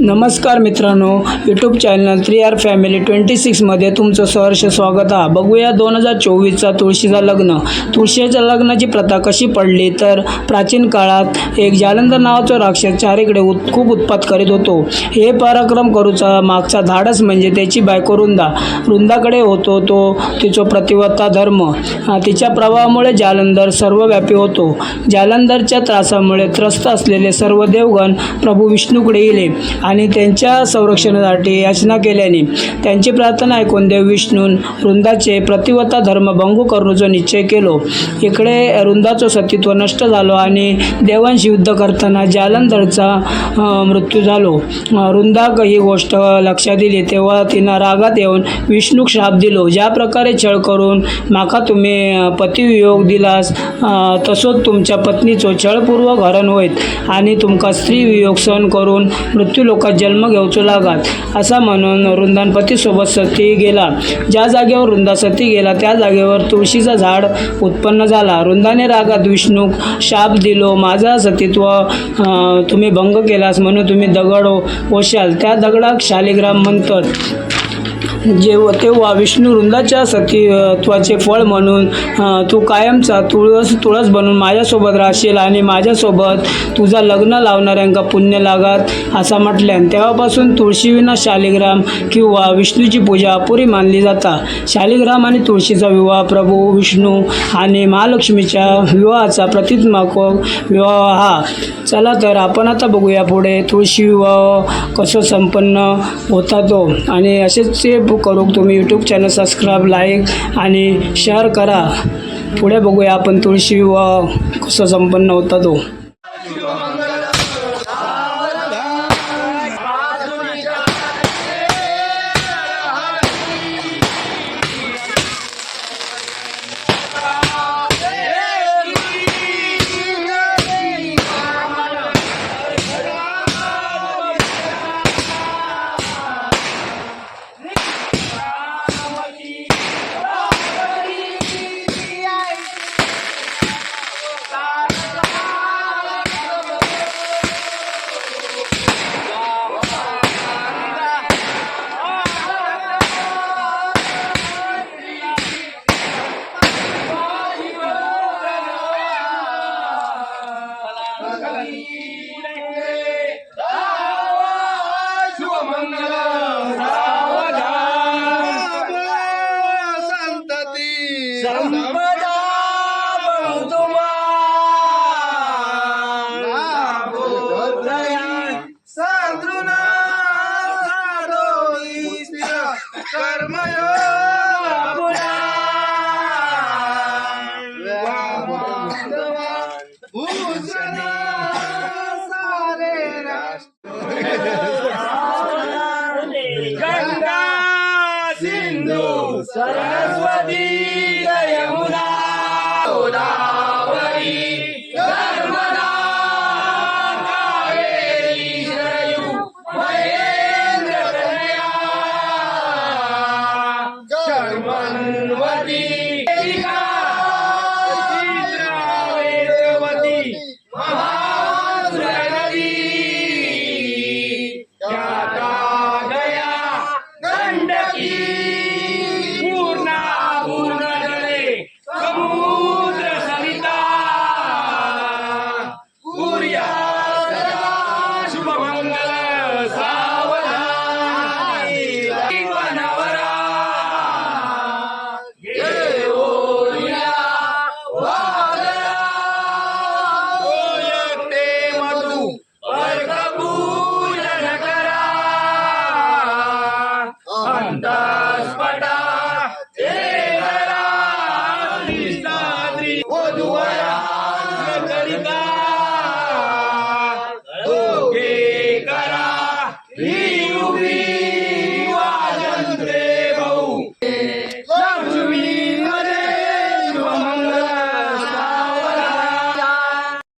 नमस्कार मित्रांनो YouTube channel three R family twenty सिक्समध्ये तुमचं सहर्ष स्वागत आहे. बघूया दोन हजार चोवीसचा तुळशीचा लग्न. तुळशीच्या लग्नाची प्रथा कशी पडली तर प्राचीन काळात एक जालंधर नावाचा राक्षस चारीकडे उत खूप उत्पात करीत होतो. हे पराक्रम करूचा मागचा धाडस म्हणजे त्याची बायको रुंदा. रुंदाकडे होतो तो तिचो प्रतिवत्ता धर्म. हा, तिच्या प्रभावामुळे जालंधर सर्वव्यापी होतो. जालंधरच्या त्रासामुळे त्रस्त असलेले सर्व देवगण प्रभू विष्णूकडे येले. आणि त्यांच्या संरक्षणासाठी याचना केल्याने त्यांची प्रार्थना ऐकून देव विष्णून वृंदाचे प्रतिवता धर्म भंगू करण्याचा निश्चय केलो. इकडे वृंदाचं सतीत्व नष्ट झालो आणि देवांशी युद्ध करताना जालंधरचा मृत्यू झालो. वृंदाक ही गोष्ट लक्षात दिली तेव्हा तिनं रागात येऊन विष्णूक श्राप दिलो. ज्या प्रकारे छळ करून माका तुम्ही पतिवियोग दिलास तसोच तुमच्या पत्नीचो छळपूर्वक हरण होईत आणि तुमका स्त्री वियोग सहन करून मृत्यू लोकात जन्म घेवचो लागात. असा म्हणून वृंदान पतीसोबत सती गेला. ज्या जागेवर वृंदा सती गेला त्या जागेवर तुळशीचं झाड उत्पन्न झाला. वृंदाने रागात विष्णूक शाप दिलो माझा सतीत्व तुम्ही भंग केलास म्हणून तुम्ही दगड ओशाल. त्या दगडाक शालिग्राम म्हणतात. जेव्हा तेव्हा विष्णू वृंदाच्या सतीत्वाचे फळ म्हणून तू कायमचा तुळस तुळस बनून माझ्यासोबत राहशील आणि माझ्यासोबत तुझा लग्न लावणाऱ्यांका पुण्य लागात असा म्हटल्यान तेव्हापासून तुळशीविना शालिग्राम किंवा विष्णूची पूजा अपुरी मानली जाता. शालिग्राम आणि तुळशीचा विवाह प्रभू विष्णू आणि महालक्ष्मीच्या विवाहाचा प्रतिमाक विवाह हा. चला तर आपण आता बघूया पुढे तुळशी विवाह कसं संपन्न होता तो. आणि असेच ते करू तुम्ही यूट्यूब चॅनल सबस्क्राईब लाईक आणि शेअर करा. पुढे बघूया आपण तुळशी व कसं संपन्न होता तो. ¡Gangas! ¡Gangas! ¡Gangas! see.